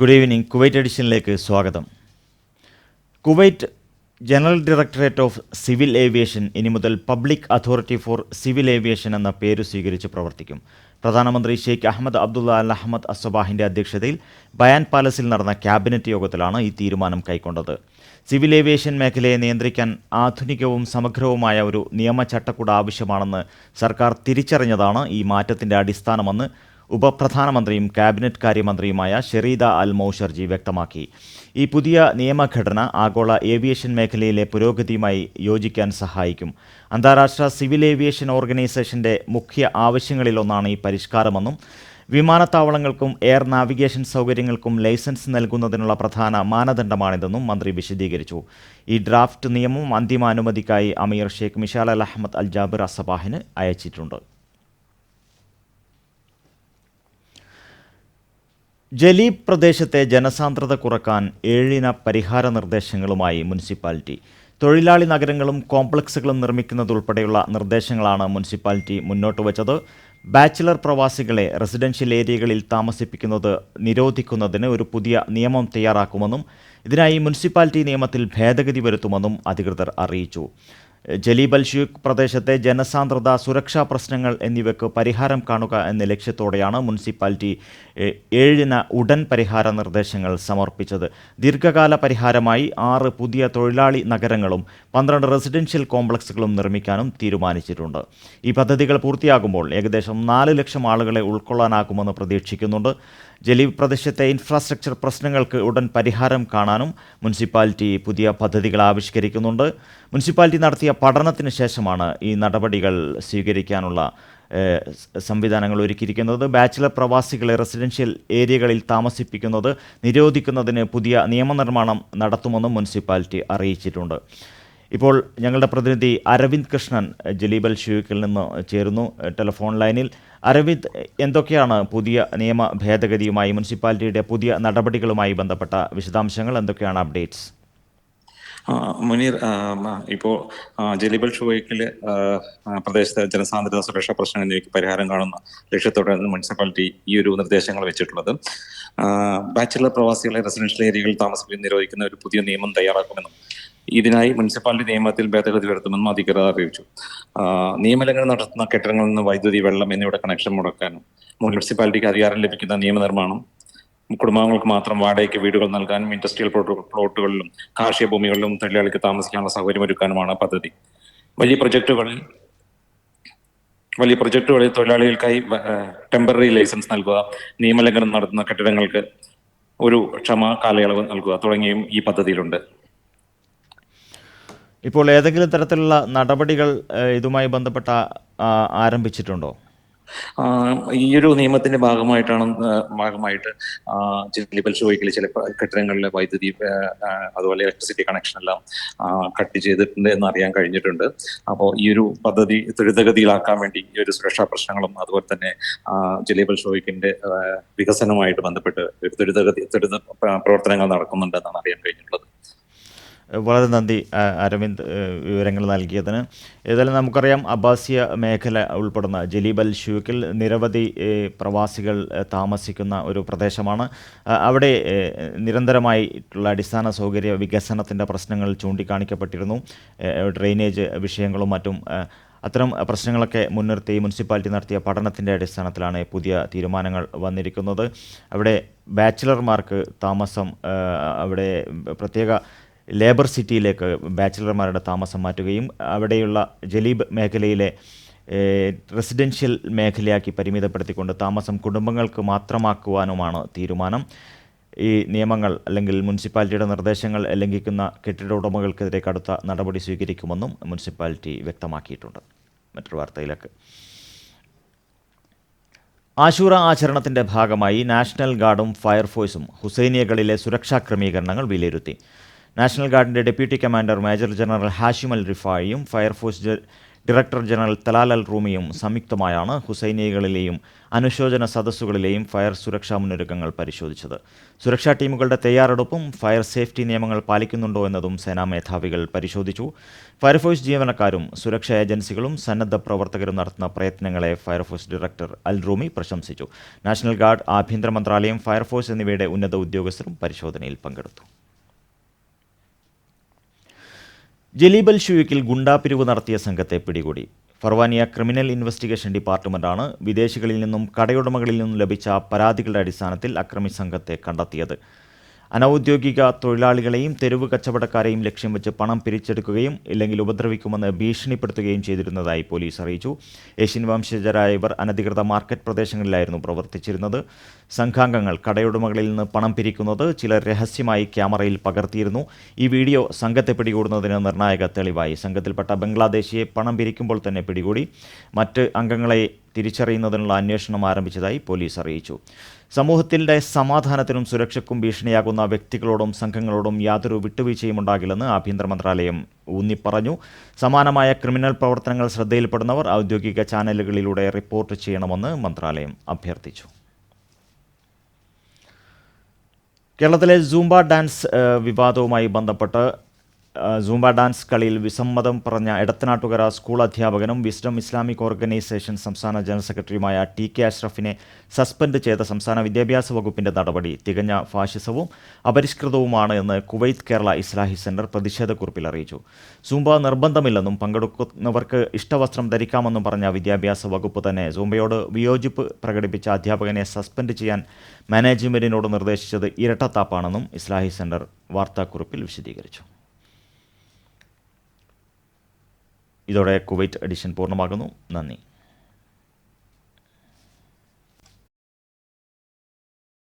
Good evening Kuwait എഡിഷനിലേക്ക് സ്വാഗതം. Kuwait general directorate of civil aviation ഇനി മുതൽ public authority for civil aviation എന്ന പേര് സ്വീകരിച്ച് പ്രവർത്തിക്കും. പ്രധാനമന്ത്രി ഷെയ്ഖ് അഹമ്മദ് അബ്ദുള്ള അൽ അഹമ്മദ് അസബാഹിന്റെ അധ്യക്ഷതയിൽ ബയാൻ പാലസിൽ നടന്ന ക്യാബിനറ്റ് യോഗത്തിലാണ് ഈ തീരുമാനം കൈക്കൊണ്ടത്. സിവിൽ ഏവിയേഷൻ മേഖലയെ നിയന്ത്രിക്കാൻ ആധുനികവും സമഗ്രവുമായ ഒരു നിയമ ചട്ടക്കൂട് ആവശ്യമാണെന്ന് സർക്കാർ തിരിച്ചറിഞ്ഞതാണ് ഈ മാറ്റത്തിന്റെ അടിസ്ഥാനമെന്ന് ഉപപ്രധാനമന്ത്രിയും ക്യാബിനറ്റ് കാര്യമന്ത്രിയുമായ ഷെറീദ അൽ മൌഷർജി വ്യക്തമാക്കി. ഈ പുതിയ നിയമഘടന ആഗോള ഏവിയേഷൻ മേഖലയിലെ പുരോഗതിയുമായി യോജിക്കാൻ സഹായിക്കും. അന്താരാഷ്ട്ര സിവിൽ ഏവിയേഷൻ ഓർഗനൈസേഷന്റെ മുഖ്യ ആവശ്യങ്ങളിലൊന്നാണ് ഈ പരിഷ്കാരമെന്നും വിമാനത്താവളങ്ങൾക്കും എയർ നാവിഗേഷൻ സൗകര്യങ്ങൾക്കും ലൈസൻസ് നൽകുന്നതിനുള്ള പ്രധാന മാനദണ്ഡമാണിതെന്നും മന്ത്രി വിശദീകരിച്ചു. ഈ ഡ്രാഫ്റ്റ് നിയമം അന്തിമ അനുമതിക്കായി അമീർ ഷെയ്ഖ് മിഷാൽ അൽ അഹമ്മദ് അൽ ജാബിർ അസബാഹിന് അയച്ചിട്ടുണ്ട്. ജലീബ് പ്രദേശത്തെ ജനസാന്ദ്രത കുറയ്ക്കാൻ ഏഴിന പരിഹാര നിർദ്ദേശങ്ങളുമായി മുനിസിപ്പാലിറ്റി. തൊഴിലാളി നഗരങ്ങളും കോംപ്ലക്സുകളും നിർമ്മിക്കുന്നതുൾപ്പെടെയുള്ള നിർദ്ദേശങ്ങളാണ് മുനിസിപ്പാലിറ്റി മുന്നോട്ട് വച്ചത്. ബാച്ചിലർ പ്രവാസികളെ റെസിഡൻഷ്യൽ ഏരിയകളിൽ താമസിപ്പിക്കുന്നത് നിരോധിക്കുന്നതിന് ഒരു പുതിയ നിയമം തയ്യാറാക്കുമെന്നും ഇതിനായി മുനിസിപ്പാലിറ്റി നിയമത്തിൽ ഭേദഗതി വരുത്തുമെന്നും അധികൃതർ അറിയിച്ചു. ജലീബ് അൽ പ്രദേശത്തെ ജനസാന്ദ്രത സുരക്ഷാ പ്രശ്നങ്ങൾ എന്നിവയ്ക്ക് പരിഹാരം കാണുക എന്ന ലക്ഷ്യത്തോടെയാണ് മുനിസിപ്പാലിറ്റി ഏഴിന് ഉടൻ പരിഹാര നിർദ്ദേശങ്ങൾ സമർപ്പിച്ചത്. ദീർഘകാല പരിഹാരമായി ആറ് പുതിയ തൊഴിലാളി നഗരങ്ങളും പന്ത്രണ്ട് റെസിഡൻഷ്യൽ കോംപ്ലക്സുകളും നിർമ്മിക്കാനും തീരുമാനിച്ചിട്ടുണ്ട്. ഈ പദ്ധതികൾ പൂർത്തിയാകുമ്പോൾ ഏകദേശം നാല് ലക്ഷം ആളുകളെ ഉൾക്കൊള്ളാനാകുമെന്ന് പ്രതീക്ഷിക്കുന്നുണ്ട്. ജലീബ് പ്രദേശത്തെ ഇൻഫ്രാസ്ട്രക്ചർ പ്രശ്നങ്ങൾക്ക് ഉടൻ പരിഹാരം കാണാനും മുനിസിപ്പാലിറ്റി പുതിയ പദ്ധതികൾ ആവിഷ്കരിക്കുന്നുണ്ട്. മുനിസിപ്പാലിറ്റി നടത്തിയ പഠനത്തിന് ശേഷമാണ് ഈ നടപടികൾ സ്വീകരിക്കാനുള്ള സംവിധാനങ്ങൾ ഒരുക്കിയിരിക്കുന്നത്. ബാച്ചിലർ പ്രവാസികളെ റെസിഡൻഷ്യൽ ഏരിയകളിൽ താമസിപ്പിക്കുന്നത് നിരോധിക്കുന്നതിന് പുതിയ നിയമനിർമ്മാണം നടത്തുമെന്നും മുനിസിപ്പാലിറ്റി അറിയിച്ചിട്ടുണ്ട്. ഇപ്പോൾ ഞങ്ങളുടെ പ്രതിനിധി അരവിന്ദ് കൃഷ്ണൻ ജലീബൽ ഷൂക്കിൽ നിന്ന് ചേരുന്നു. ടെലിഫോൺ ലൈനിൽ അരവിന്ദ് എന്തൊക്കെയാണ് പുതിയ നിയമ ഭേദഗതിയുമായി മുനിസിപ്പാലിറ്റിയുടെ പുതിയ നടപടികളുമായി ബന്ധപ്പെട്ട വിശദാംശങ്ങൾ? എന്തൊക്കെയാണ് അപ്ഡേറ്റ്സ്? മുനീർ ആ, മ, ഇപ്പോ ആ, ജലീബൽ ആ, പ്രദേശത്തെ ജനസാന്ദ്രത സുരക്ഷാ പ്രശ്നങ്ങൾ എന്നിവയ്ക്ക് പരിഹാരം കാണുന്ന ലക്ഷ്യത്തോടെയാണ് മുനിസിപ്പാലിറ്റി ഈ ഒരു നിർദ്ദേശങ്ങൾ വെച്ചിട്ടുള്ളത്. ബാച്ചിലർ പ്രവാസികളെ റെസിഡൻഷ്യൽ ഏരിയകളിൽ താമസിപ്പിക്കാൻ നിരോധിക്കുന്ന ഒരു പുതിയ നിയമം തയ്യാറാക്കുമെന്നും ഇതിനായി മുനിസിപ്പാലിറ്റി നിയമത്തിൽ ഭേദഗതി വരുത്തുമെന്നും അധികൃതർ അറിയിച്ചു. നിയമലംഘനം നടത്തുന്ന കെട്ടിടങ്ങളിൽ നിന്ന് വൈദ്യുതി വെള്ളം എന്നിവയുടെ കണക്ഷൻ മുടക്കാനും മുനിസിപ്പാലിറ്റിക്ക് അധികാരം ലഭിക്കുന്ന നിയമനിർമ്മാണം കുടുംബാംഗങ്ങൾക്ക് മാത്രം വാടകയ്ക്ക് വീടുകൾ നൽകാനും ഇൻഡസ്ട്രിയൽ പ്ലോട്ട് പ്ലോട്ടുകളിലും കാർഷിക ഭൂമികളിലും തൊഴിലാളിക്ക് താമസിക്കാനുള്ള സൗകര്യം ഒരുക്കാനുമാണ് പദ്ധതി. വലിയ പ്രൊജക്ടുകളിൽ വലിയ പ്രൊജക്ടുകളിൽ തൊഴിലാളികൾക്കായി ടെമ്പററി ലൈസൻസ് നൽകുക നിയമലംഘനം നടത്തുന്ന കെട്ടിടങ്ങൾക്ക് ഒരു ക്ഷമ കാലയളവ് നൽകുക തുടങ്ങിയും ഈ പദ്ധതിയിലുണ്ട്. ഇപ്പോൾ ഏതെങ്കിലും തരത്തിലുള്ള നടപടികൾ ഇതുമായി ബന്ധപ്പെട്ട ആരംഭിച്ചിട്ടുണ്ടോ? ഈ ഒരു നിയമത്തിന്റെ ഭാഗമായിട്ടാണ് ഭാഗമായിട്ട് ജില്ലബൽ പരിശോധിക്കൽ ചില കെട്ടിടങ്ങളിലെ വൈദ്യുതി അതുപോലെ ഇലക്ട്രിസിറ്റി കണക്ഷൻ എല്ലാം കട്ട് ചെയ്തിട്ടുണ്ട് എന്ന് അറിയാൻ കഴിഞ്ഞിട്ടുണ്ട്. അപ്പോൾ ഈ ഒരു പദ്ധതി ത്വരിതഗതിയിലാക്കാൻ വേണ്ടി ഈ ഒരു സുരക്ഷാ പ്രശ്നങ്ങളും അതുപോലെ തന്നെ ജില്ലയിൽ പരിശോധിക്കിന്റെ വികസനവുമായിട്ട് ബന്ധപ്പെട്ട് ഒരു ത്വരിതഗതി ത്വരിത പ്ര- പ്രവർത്തനങ്ങൾ നടക്കുന്നുണ്ടെന്നാണ് അറിയാൻ കഴിഞ്ഞിട്ടുള്ളത്. വളരെ നന്ദി അരവിന്ദ് വിവരങ്ങൾ നൽകിയതിന്. ഏതായാലും നമുക്കറിയാം അബ്ബാസിയ മേഖല ഉൾപ്പെടുന്ന ജലീബൽ ഷൂക്കിൽ നിരവധി പ്രവാസികൾ താമസിക്കുന്ന ഒരു പ്രദേശമാണ്. അവിടെ നിരന്തരമായിട്ടുള്ള അടിസ്ഥാന സൗകര്യ വികസനത്തിന്റെ പ്രശ്നങ്ങൾ ചൂണ്ടിക്കാണിക്കപ്പെട്ടിരുന്നു. ഡ്രെയിനേജ് വിഷയങ്ങളും മറ്റും അത്തരം പ്രശ്നങ്ങളൊക്കെ മുൻനിർത്തി മുനിസിപ്പാലിറ്റി നടത്തിയ പഠനത്തിന്റെ അടിസ്ഥാനത്തിലാണ് പുതിയ തീരുമാനങ്ങൾ വന്നിരിക്കുന്നത്. അവിടെ ബാച്ചിലർമാർക്ക് താമസം അവിടെ പ്രത്യേക ലേബർ സിറ്റിയിലേക്ക് ബാച്ചിലർമാരുടെ താമസം മാറ്റുകയും അവിടെയുള്ള ജലീബ് മേഖലയിലെ റെസിഡൻഷ്യൽ മേഖലയാക്കി പരിമിതപ്പെടുത്തിക്കൊണ്ട് താമസം കുടുംബങ്ങൾക്ക് മാത്രമാക്കുവാനുമാണ് തീരുമാനം. ഈ നിയമങ്ങൾ അല്ലെങ്കിൽ മുനിസിപ്പാലിറ്റിയുടെ നിർദ്ദേശങ്ങൾ ലംഘിക്കുന്ന കെട്ടിട ഉടമകൾക്കെതിരെ കടുത്ത നടപടി സ്വീകരിക്കുമെന്നും മുനിസിപ്പാലിറ്റി വ്യക്തമാക്കിയിട്ടുണ്ട്. മറ്റൊരു വാർത്തയിലേക്ക്. ആശൂറ ആചരണത്തിന്റെ ഭാഗമായി നാഷണൽ ഗാർഡും ഫയർഫോഴ്സും ഹുസൈനിയകളിലെ സുരക്ഷാ ക്രമീകരണങ്ങൾ വിലയിരുത്തി. National ഗാർഡിന്റെ deputy commander major general Hashim al റിഫായിയും fire force director general Talal al റൂമിയും സംയുക്തമായാണ് ഹുസൈനിയകളിലെയും അനുശോചന സദസ്സുകളിലെയും ഫയർ സുരക്ഷാ മുന്നൊരുക്കങ്ങൾ പരിശോധിച്ചത്. സുരക്ഷാ ടീമുകളുടെ തയ്യാറെടുപ്പും ഫയർ സേഫ്റ്റി നിയമങ്ങൾ പാലിക്കുന്നുണ്ടോ എന്നതും സേനാ മേധാവികൾ പരിശോധിച്ചു. ഫയർഫോഴ്സ് ജീവനക്കാരും സുരക്ഷാ ഏജൻസികളും സന്നദ്ധ പ്രവർത്തകരും നടത്തുന്ന പ്രയത്നങ്ങളെ ഫയർഫോഴ്സ് ഡയറക്ടർ അൽ റൂമി പ്രശംസിച്ചു. നാഷണൽ ഗാർഡ് ആഭ്യന്തര മന്ത്രാലയം ഫയർഫോഴ്സ് എന്നിവയുടെ ഉന്നത ഉദ്യോഗസ്ഥരും പരിശോധനയിൽ പങ്കെടുത്തു. ജലീബൽ ഷുവിക്കിൽ ഗുണ്ടാപിരിവ് നടത്തിയ സംഘത്തെ പിടികൂടി. ഫർവാനിയ ക്രിമിനൽ ഇൻവെസ്റ്റിഗേഷൻ ഡിപ്പാർട്ട്മെന്റാണ് വിദേശികളിൽ നിന്നും കടയുടമകളിൽ നിന്നും ലഭിച്ച പരാതികളുടെ അടിസ്ഥാനത്തിൽ അക്രമി സംഘത്തെ കണ്ടെത്തിയത്. അനൌദ്യോഗിക തൊഴിലാളികളെയും തെരുവ് കച്ചവടക്കാരെയും ലക്ഷ്യം വെച്ച് പണം പിരിച്ചെടുക്കുകയും ഇല്ലെങ്കിൽ ഉപദ്രവിക്കുമെന്ന് ഭീഷണിപ്പെടുത്തുകയും ചെയ്തിരുന്നതായി പോലീസ് അറിയിച്ചു. ഏഷ്യൻ വംശജരായ ഇവർ അനധികൃത മാർക്കറ്റ് പ്രദേശങ്ങളിലായിരുന്നു പ്രവർത്തിച്ചിരുന്നത്. സംഘാംഗങ്ങൾ കടയുടമകളിൽ നിന്ന് പണം പിരിക്കുന്നത് ചിലർ രഹസ്യമായി ക്യാമറയിൽ പകർത്തിയിരുന്നു. ഈ വീഡിയോ സംഘത്തെ പിടികൂടുന്നതിന് നിർണായക തെളിവായി. സംഘത്തിൽപ്പെട്ട ബംഗ്ലാദേശിയെ പണം പിരിക്കുമ്പോൾ തന്നെ പിടികൂടി. മറ്റ് അംഗങ്ങളെ തിരിച്ചറിയുന്നതിനുള്ള അന്വേഷണം ആരംഭിച്ചതായി പോലീസ് അറിയിച്ചു. സമൂഹത്തിന്റെ സമാധാനത്തിനും സുരക്ഷയ്ക്കും ഭീഷണിയാകുന്ന വ്യക്തികളോടും സംഘങ്ങളോടും യാതൊരു വിട്ടുവീഴ്ചയും ഉണ്ടാകില്ലെന്ന് ആഭ്യന്തര മന്ത്രാലയം ഊന്നിപ്പറഞ്ഞു. സമാനമായ ക്രിമിനൽ പ്രവർത്തനങ്ങൾ ശ്രദ്ധയിൽപ്പെടുന്നവർ ഔദ്യോഗിക ചാനലുകളിലൂടെ റിപ്പോർട്ട് ചെയ്യണമെന്ന് മന്ത്രാലയം അഭ്യർത്ഥിച്ചു. കേരളത്തിലെ സൂംബ ഡാൻസ് വിവാദവുമായി ബന്ധപ്പെട്ട് സൂംബ ഡാൻസ് കളിയിൽ വിസമ്മതം പറഞ്ഞ എടത്തനാട്ടുകര സ്കൂൾ അധ്യാപകനും വിസ്ഡം ഇസ്ലാമിക് ഓർഗനൈസേഷൻ സംസ്ഥാന ജനറൽ സെക്രട്ടറിയുമായ ടി കെ അഷ്റഫിനെ സസ്പെൻഡ് ചെയ്ത സംസ്ഥാന വിദ്യാഭ്യാസ വകുപ്പിന്റെ നടപടി തികഞ്ഞ ഫാഷിസവും അപരിഷ്കൃതവുമാണ് എന്ന് കുവൈത്ത് കേരള ഇസ്ലാഹി സെന്റർ പ്രതിഷേധക്കുറിപ്പിൽ അറിയിച്ചു. സൂംബ നിർബന്ധമില്ലെന്നും പങ്കെടുക്കുന്നവർക്ക് ഇഷ്ടവസ്ത്രം ധരിക്കാമെന്നും പറഞ്ഞ വിദ്യാഭ്യാസ വകുപ്പ് തന്നെ സൂംബയോട് വിയോജിപ്പ് പ്രകടിപ്പിച്ച അധ്യാപകനെ സസ്പെൻഡ് ചെയ്യാൻ മാനേജ്മെന്റിനോട് നിർദ്ദേശിച്ചത് ഇരട്ടത്താപ്പാണെന്നും ഇസ്ലാഹി സെന്റർ വാർത്താക്കുറിപ്പിൽ വിശദീകരിച്ചു. ഇതോടെ കുവൈറ്റ് എഡിഷൻ പൂർണമാകുന്നു. നന്ദി.